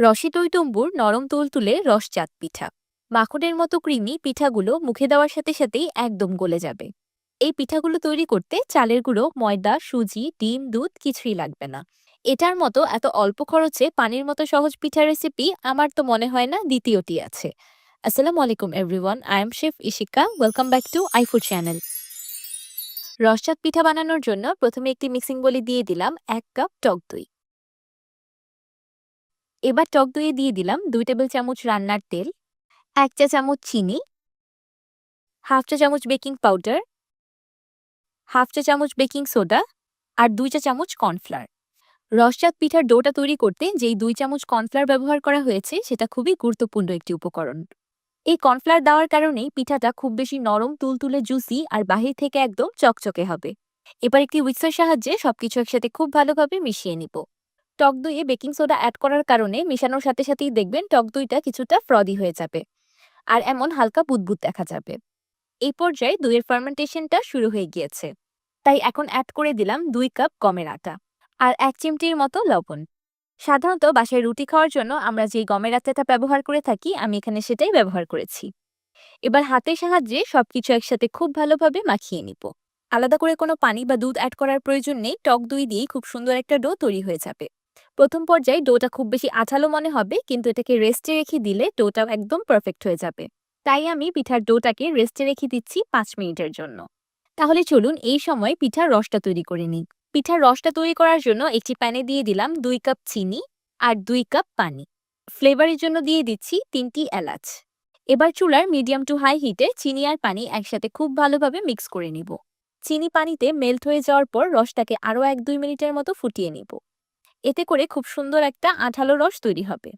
রসে টইটম্বুর নরম তুলতুলে রস চাঁদ পিঠা। মাখনের মতো ক্রিমি পিঠাগুলো মুখে দেওয়ার সাথে সাথেই একদম গলে যাবে। এই পিঠাগুলো তৈরি করতে চালের গুঁড়ো, ময়দা, সুজি, ডিম, দুধ কিছুই লাগবে না। এটার মতো এত অল্প খরচে পানির মতো সহজ পিঠা রেসিপি আমার তো মনে হয় না দ্বিতীয়টি আছে। আসসালামু আলাইকুম everyone I am chef Ishika welcome back to iFood channel রসচাঁদ পিঠা বানানোর জন্য প্রথমে একটি মিক্সিং বলি দিয়ে দিলাম এক কাপ টক দই। এবার টক দইয়ে দিয়ে দিলাম দুই টেবিল চামচ রান্নার তেল, এক চা চামচ চিনি, হাফ চা চামচ বেকিং পাউডার, হাফ চা চামচ বেকিং সোডা আর দুই চা চামচ কর্নফ্লাওয়ার। রসচাঁদ পিঠার ডোটা তৈরি করতে যেই দুই চামচ কর্নফ্লাওয়ার ব্যবহার করা হয়েছে সেটা খুবই গুরুত্বপূর্ণ একটি উপকরণ। এই কর্নফ্লাওয়ার দেওয়ার কারণেই পিঠাটা খুব বেশি নরম, তুলতুলে, জুসি আর বাহির থেকে একদম চকচকে হবে। এবার একটি উইক্সের সাহায্যে সবকিছু একসাথে খুব ভালোভাবে মিশিয়ে নিব। টক দইয়ে বেকিং সোডা অ্যাড করার কারণে মেশানোর সাথে সাথেই দেখবেন টক দইটা কিছুটা ফ্রদি হয়ে যাবে। আর এমন হালকা বুদবুদ দেখা যাবে। এই পর্যায়ে দইয়ের ফার্মেন্টেশনটা শুরু হয়ে গিয়েছে। তাই এখন অ্যাড করে দিলাম দুই কাপ গমের আটা আর এক চিমটির মতো লবণ। সাধারণত বাসায় রুটি খাওয়ার জন্য আমরা যে গমের আটাটা ব্যবহার করে থাকি, আমি এখানে সেটাই ব্যবহার করেছি। এবার হাতের সাহায্যে সবকিছু একসাথে খুব ভালোভাবে মাখিয়ে নিব। আলাদা করে কোনো পানি বা দুধ অ্যাড করার প্রয়োজন নেই, টক দই দিয়েই খুব সুন্দর একটা ডো তৈরি হয়ে যাবে। প্রথম পর্যায়ে ডোটা খুব বেশি আঠালো মনে হবে, কিন্তু এটাকে রেস্টে রেখে দিলে ডোটা একদম পারফেক্ট হয়ে যাবে। তাই আমি পিঠার ডোটাকে রেস্টে রেখে দিচ্ছি পাঁচ মিনিটের জন্য। তাহলে চলুন এই সময় পিঠার রসটা তৈরি করে নিই। পিঠার রসটা তৈরি করার জন্য একটি প্যানে দিয়ে দিলাম দুই কাপ চিনি আর দুই কাপ পানি। ফ্লেভারের জন্য দিয়ে দিচ্ছি তিনটি এলাচ। এবার চুলার মিডিয়াম টু হাই হিটে চিনি আর পানি একসাথে খুব ভালোভাবে মিক্স করে নিব। চিনি পানিতে মেল্ট হয়ে যাওয়ার পর রসটাকে আরও এক দুই মিনিটের মতো ফুটিয়ে নিব। এতে করে খুব সুন্দর একটা আঠালো রস তৈরি হবে।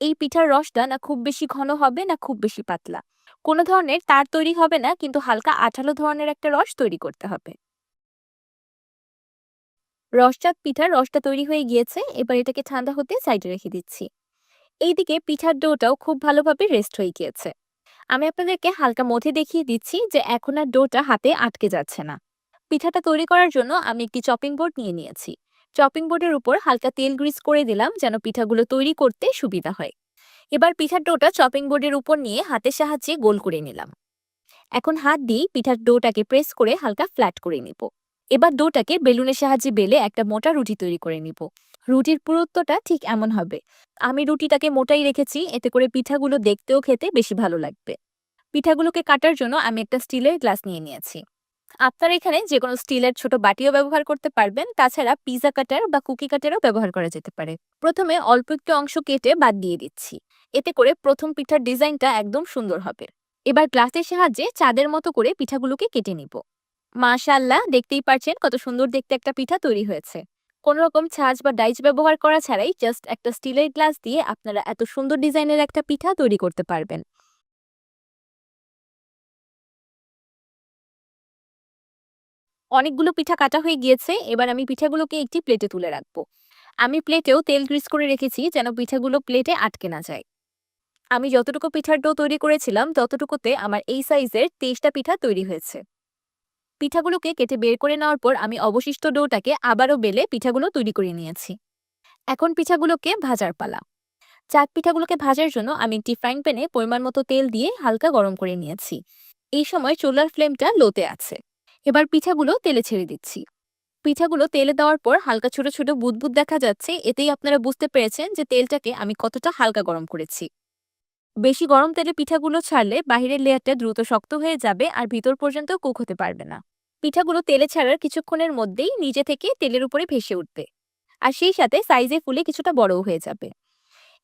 এই পিঠার রসটা না খুব বেশি ঘন হবে না খুব বেশি পাতলা। কোনো ধরনের তার তৈরি হবে না, কিন্তু হালকা আঠালো ধরনের একটা রস তৈরি করতে হবে। রসচাঁদ পিঠার রসটা তৈরি হয়ে গিয়েছে, এবার এটাকে ঠান্ডা হতে সাইডে রেখে দিচ্ছি। এইদিকে পিঠার ডোটাও খুব ভালোভাবে রেস্ট হয়ে গিয়েছে। আমি আপনাদেরকে হালকা মধ্যে দেখিয়ে দিচ্ছি যে এখন আর ডোটা হাতে আটকে যাচ্ছে না। পিঠাটা তৈরি করার জন্য আমি একটি চপিং বোর্ড নিয়ে নিয়েছি। চপিং বোর্ডের উপর হালকা তেল গ্রিস করে দিলাম যেন পিঠাগুলো তৈরি করতে সুবিধা হয়। এবার পিঠার ডোটা চপিং বোর্ডের উপর নিয়ে হাতের সাহায্যে গোল করে নিলাম। এখন হাত দিয়ে পিঠার ডোটাকে প্রেস করে হালকা ফ্ল্যাট করে নিব। এবার ডোটাকে বেলুনের সাহায্যে বেলে একটা মোটা রুটি তৈরি করে নিব। রুটির পুরুত্বটা ঠিক এমন হবে। আমি রুটিটাকে মোটাই রেখেছি, এতে করে পিঠাগুলো দেখতেও খেতে বেশি ভালো লাগবে। পিঠাগুলোকে কাটার জন্য আমি একটা স্টিলের গ্লাস নিয়ে নিয়েছি। আপনারা এখানে যে কোনো স্টিলের ছোট বাটিও ব্যবহার করতে পারবেন। তাছাড়া পিজা কাটার বা কুকি কাটারও ব্যবহার করা যেতে পারে। প্রথমে অল্প একটু অংশ কেটে বাদ দিয়ে দিচ্ছি। এতে করে প্রথম পিঠার ডিজাইনটা একদম সুন্দর হবে। এবার গ্লাসের সাহায্যে চাঁদের মতো করে পিঠাগুলোকে কেটে নিব। মাশাল্লাহ দেখতেই পারছেন কত সুন্দর দেখতে একটা পিঠা তৈরি হয়েছে। কোন রকম ছাঁচ বা ডাইচ ব্যবহার করা ছাড়াই জাস্ট একটা স্টিলের গ্লাস দিয়ে আপনারা এত সুন্দর ডিজাইনের একটা পিঠা তৈরি করতে পারবেন। অনেকগুলো পিঠা কাটা হয়ে গিয়েছে, এবার আমি পিঠাগুলোকে একটি প্লেটে তুলে রাখব। আমি প্লেটেও তেল গ্রিস করে রেখেছি যেন পিঠাগুলো প্লেটে আটকে না যায়। আমি যতটুকু পিঠার ডো তৈরি করেছিলাম, ততটুকুতে আমার এই সাইজের তেইশটা পিঠা তৈরি হয়েছে। পিঠাগুলোকে কেটে বের করে নেওয়ার পর আমি অবশিষ্ট ডোটাকে আবারও বেলে পিঠাগুলো তৈরি করে নিয়েছি। এখন পিঠাগুলোকে ভাজার পালা। চাক পিঠাগুলোকে ভাজার জন্য আমি একটি ফ্রাইং প্যানে পরিমাণ মতো তেল দিয়ে হালকা গরম করে নিয়েছি। এই সময় চুলার ফ্লেমটা লোতে আছে। এবার পিঠাগুলো তেলে ছেড়ে দিচ্ছি। পিঠাগুলো তেলে দেওয়ার পর হালকা ছোট ছোট বুদবুদ দেখা যাচ্ছে, এতেই আপনারা বুঝতে পেরেছেন যে তেলটাকে আমি কতটা হালকা গরম করেছি। বেশি গরম তেলে পিঠাগুলো ছাড়লে বাহিরের লেয়ারটা দ্রুত শক্ত হয়ে যাবে আর ভিতর পর্যন্ত কুক হতে পারবে না। পিঠাগুলো তেলে ছাড়ার কিছুক্ষণের মধ্যেই নিজে থেকে তেলের উপরে ভেসে উঠবে। আর সেই সাথে সাইজে ফুলে কিছুটা বড়ও হয়ে যাবে।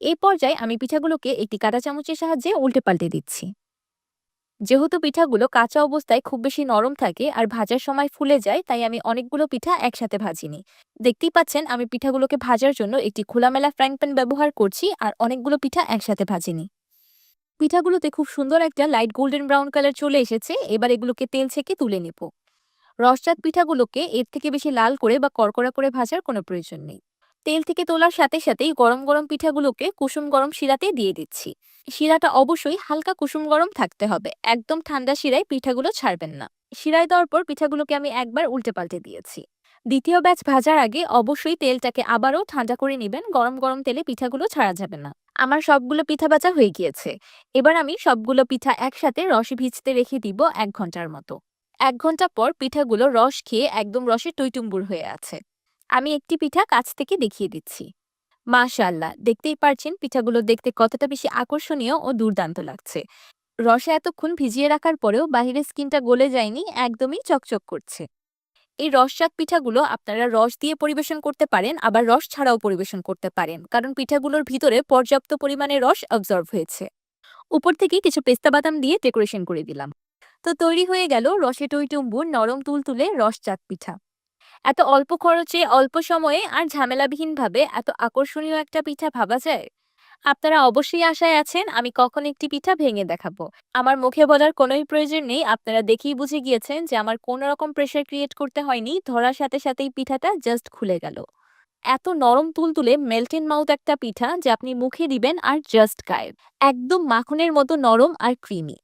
এই পর্যায়ে আমি পিঠাগুলোকে একটি কাঁটা চামচের সাহায্যে উল্টে পাল্টে দিচ্ছি। যেহেতু পিঠাগুলো কাঁচা অবস্থায় খুব বেশি নরম থাকে আর ভাজার সময় ফুলে যায়, তাই আমি অনেকগুলো পিঠা একসাথে ভাজিনি। দেখতেই পাচ্ছেন, আমি পিঠাগুলোকে ভাজার জন্য একটি খোলামেলা ফ্রাইং প্যান ব্যবহার করছি আর অনেকগুলো পিঠা একসাথে ভাজিনি। পিঠাগুলোতে খুব সুন্দর একটা লাইট গোল্ডেন ব্রাউন কালার চলে এসেছে, এবার এগুলোকে তেল ছেঁকে তুলে নেব। রসজাত পিঠাগুলোকে এর থেকে বেশি লাল করে বা কড়কড়া করে ভাজার কোনো প্রয়োজন নেই। তেল থেকে তোলার সাথে সাথেই গরম গরম পিঠাগুলোকে কুসুম গরম শিরাতে দিয়ে দিচ্ছি। শিরাটা অবশ্যই হালকা কুসুম গরম থাকতে হবে। একদম ঠান্ডা শিরায় পিঠাগুলো ছাড়বেন না। শিরায় দেওয়ার পর পিঠাগুলোকে আমি একবার উল্টে পাল্টে দিয়েছি। দ্বিতীয় ব্যাচ ভাজার আগে অবশ্যই তেলটাকে আবারও ঠান্ডা করে নেবেন। গরম গরম তেলে পিঠাগুলো ছাড়া যাবে না। আমার সবগুলো পিঠা ভাজা হয়ে গিয়েছে। এবার আমি সবগুলো পিঠা একসাথে রসে ভিজতে রেখে দিব এক ঘণ্টার মতো। এক ঘণ্টা পর পিঠাগুলো রস খেয়ে একদম রসে টইটুম্বুর হয়ে আছে। আমি একটি পিঠা কাছ থেকে দেখিয়ে দিচ্ছি। মাশাআল্লাহ, দেখতেই পারছেন পিঠাগুলো দেখতে কতটা বেশি আকর্ষণীয় ও দুর্দান্ত লাগছে। রসে এতক্ষণ ভিজিয়ে রাখার পরেও বাহিরের স্কিনটা গলে যায়নি, একদমই চকচক করছে। এই রসজাত পিঠাগুলো আপনারা রস দিয়ে পরিবেশন করতে পারেন, আবার রস ছাড়াও পরিবেশন করতে পারেন, কারণ পিঠাগুলোর ভিতরে পর্যাপ্ত পরিমাণে রস অবজর্ভ হয়েছে। উপর থেকে কিছু পেস্তা বাদাম দিয়ে ডেকোরেশন করে দিলাম। তো তৈরি হয়ে গেল রসে টইটুম্বুর নরম তুলতুলে রসজাত পিঠা। এত অল্প খরচে, অল্প সময়ে আর ঝামেলাবিহীনভাবে এত আকর্ষণীয় একটা পিঠা ভাবা যায়? আপনারা অবশ্যই আশায় আছেন আমি কখন একটি পিঠা ভেঙে দেখাবো। আমার মুখে বলার কোনোই প্রয়োজন নেই। আপনারা দেখেই বুঝে গিয়েছেন যে আমার কোনো রকম প্রেশার ক্রিয়েট করতে হয়নি। ধরার সাথে সাথেই পিঠাটা জাস্ট খুলে গেল। এত নরম তুলতুলে মেল্টেন মাউথ একটা পিঠা যে আপনি মুখে দিবেন আর জাস্ট গায়েব। একদম মাখনের মতো নরম আর ক্রিমি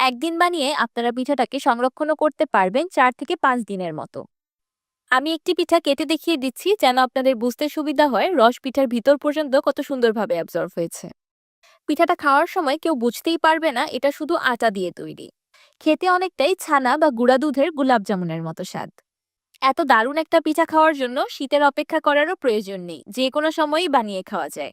একদিন বানিয়ে আপনারা পিঠাটাকে সংরক্ষণও করতে পারবেন চার থেকে পাঁচ দিনের মতো। আমি একটি পিঠা কেটে দেখিয়ে দিচ্ছি যেন আপনাদের বুঝতে সুবিধা হয়, রস পিঠার ভিতর পর্যন্ত কত সুন্দরভাবে অ্যাবজর্ভ হয়েছে। পিঠাটা খাওয়ার সময় কেউ বুঝতেই পারবে না, এটা শুধু আটা দিয়ে তৈরি। খেতে অনেকটাই ছানা বা গুঁড়া দুধের জামুনের মতো স্বাদ। এত দারুণ একটা পিঠা খাওয়ার জন্য শীতের অপেক্ষা করারও প্রয়োজন নেই, যে কোনো সময়ই বানিয়ে খাওয়া যায়।